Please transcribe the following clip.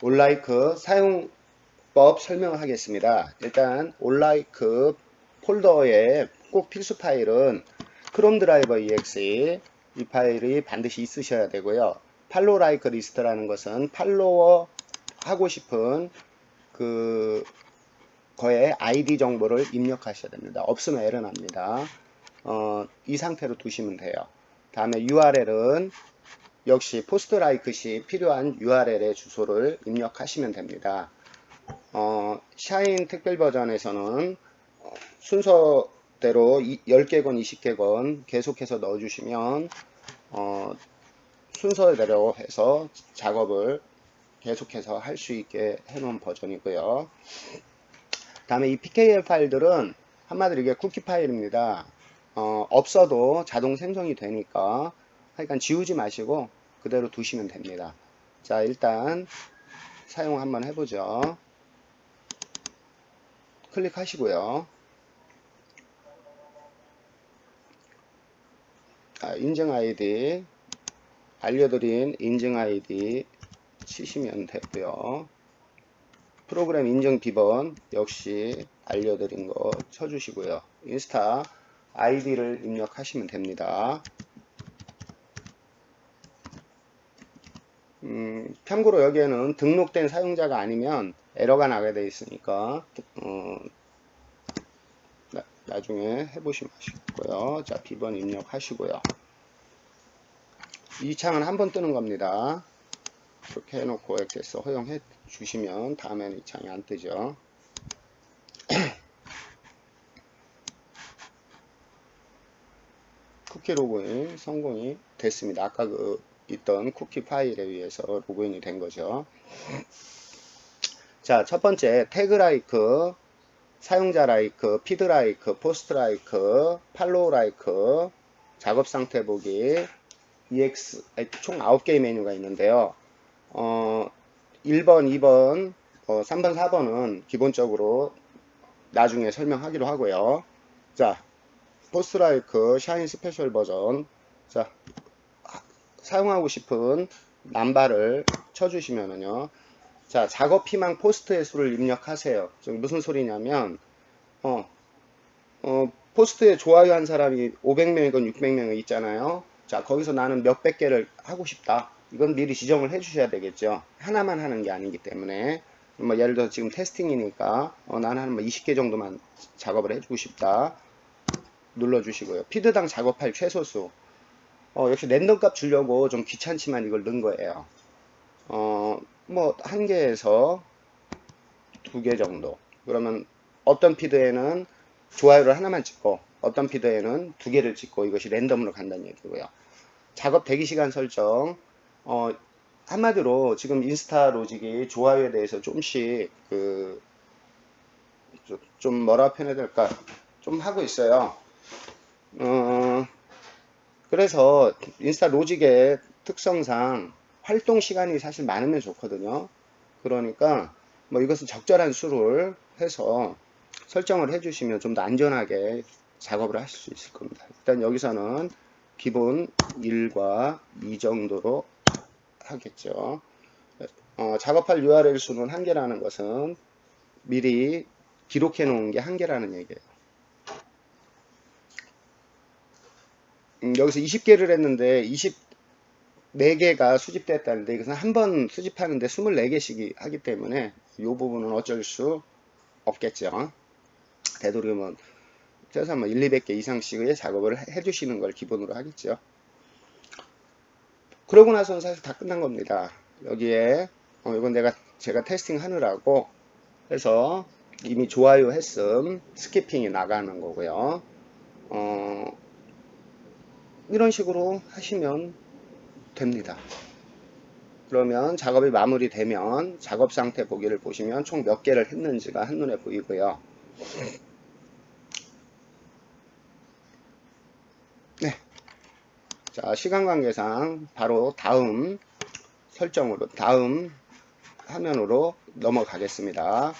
온라이크 사용법 설명을 하겠습니다. 일단 온라이크 폴더에 꼭 필수 파일은 크롬 드라이버 exe 이 파일이 반드시 있으셔야 되고요. 팔로우 라이크 리스트라는 것은 팔로워 하고 싶은 그 거의 아이디 정보를 입력하셔야 됩니다. 없으면 에러 납니다. 어, 이 상태로 두시면 돼요. 다음에 URL은 역시 포스트 라이크 시 필요한 URL의 주소를 입력하시면 됩니다. 어, 샤인 특별 버전에서는 어, 순서대로 10개건, 20개건 계속해서 넣어주시면 어, 순서대로 해서 작업을 계속해서 할 수 있게 해놓은 버전이고요. 다음에 이 PKL 파일들은 한마디로 이게 쿠키 파일입니다. 어, 없어도 자동 생성이 되니까 하여간 지우지 마시고 그대로 두시면 됩니다. 자 일단 사용 한번 해보죠. 클릭하시고요. 아, 인증 아이디 알려드린 인증 아이디 치시면 되고요. 프로그램 인증 비번 역시 알려드린 거 쳐주시고요. 인스타 아이디를 입력하시면 됩니다. 음, 참고로 여기에는 등록된 사용자가 아니면 에러가 나게 되어 있으니까 어, 나, 나중에 해보시면 하시고요. 자 비번 입력하시고요. 이 창은 한 번 뜨는 겁니다. 이렇게 해놓고 액세스 허용해 주시면 다음에는 이 창이 안 뜨죠. 쿠키 로그인 성공이 됐습니다. 아까 그 있던 쿠키 파일에 의해서 로그인이 된 거죠. 자, 첫 번째 태그 라이크, 사용자 라이크, 피드 라이크, 포스트 라이크, 팔로우 라이크, 작업 상태 보기, EX 총 9개의 메뉴가 있는데요. 어, 1번, 2번, 어, 3번, 4번은 기본적으로 나중에 설명하기로 하고요. 자, 포스트라이크 샤인 스페셜 버전. 자, 사용하고 싶은 남바를 쳐주시면은요. 자, 작업 희망 포스트의 수를 입력하세요. 지금 무슨 소리냐면, 어, 어, 포스트에 좋아요 한 사람이 500명이건 600명 있잖아요. 자, 거기서 나는 몇백 개를 하고 싶다. 이건 미리 지정을 해 주셔야 되겠죠. 하나만 하는 게 아니기 때문에. 뭐 예를 들어서 지금 테스팅이니까 어, 나는 한 20개 정도만 작업을 해주고 싶다. 눌러주시고요. 피드당 작업할 최소수. 어, 역시 랜덤 값 주려고 좀 귀찮지만 이걸 넣은 거예요. 어, 뭐, 한 개에서 두 개 정도. 그러면 어떤 피드에는 좋아요를 하나만 찍고, 어떤 피드에는 두 개를 찍고, 이것이 랜덤으로 간다는 얘기고요. 작업 대기 시간 설정. 어, 한마디로 지금 인스타 로직이 좋아요에 대해서 좀씩 그, 좀, 좀 뭐라 표현해야 될까? 좀 하고 있어요. 어, 그래서 인스타 로직의 특성상 활동 시간이 사실 많으면 좋거든요. 그러니까 뭐 이것은 적절한 수를 해서 설정을 해주시면 좀 더 안전하게 작업을 하실 수 있을 겁니다. 일단 여기서는 기본 1과 2 정도로 하겠죠. 어, 작업할 URL 수는 한 개라는 것은 미리 기록해 놓은 게 한 개라는 얘기예요. 음, 여기서 20개를 했는데 24개가 수집됐다는데 이것은 한 번 수집하는데 24개씩이 하기 때문에 이 부분은 어쩔 수 없겠죠. 되도록이면 최소한 뭐 1, 200개 이상씩의 작업을 해 주시는 걸 기본으로 하겠죠. 그러고 나서는 사실 다 끝난 겁니다. 여기에 어, 이건 내가 제가 테스팅 하느라고 해서 이미 좋아요 했음 스키핑이 나가는 거고요. 어, 이런 식으로 하시면 됩니다. 그러면 작업이 마무리되면 작업 상태 보기를 보시면 총 몇 개를 했는지가 한눈에 보이고요. 네. 자, 시간 관계상 바로 다음 설정으로, 다음 화면으로 넘어가겠습니다.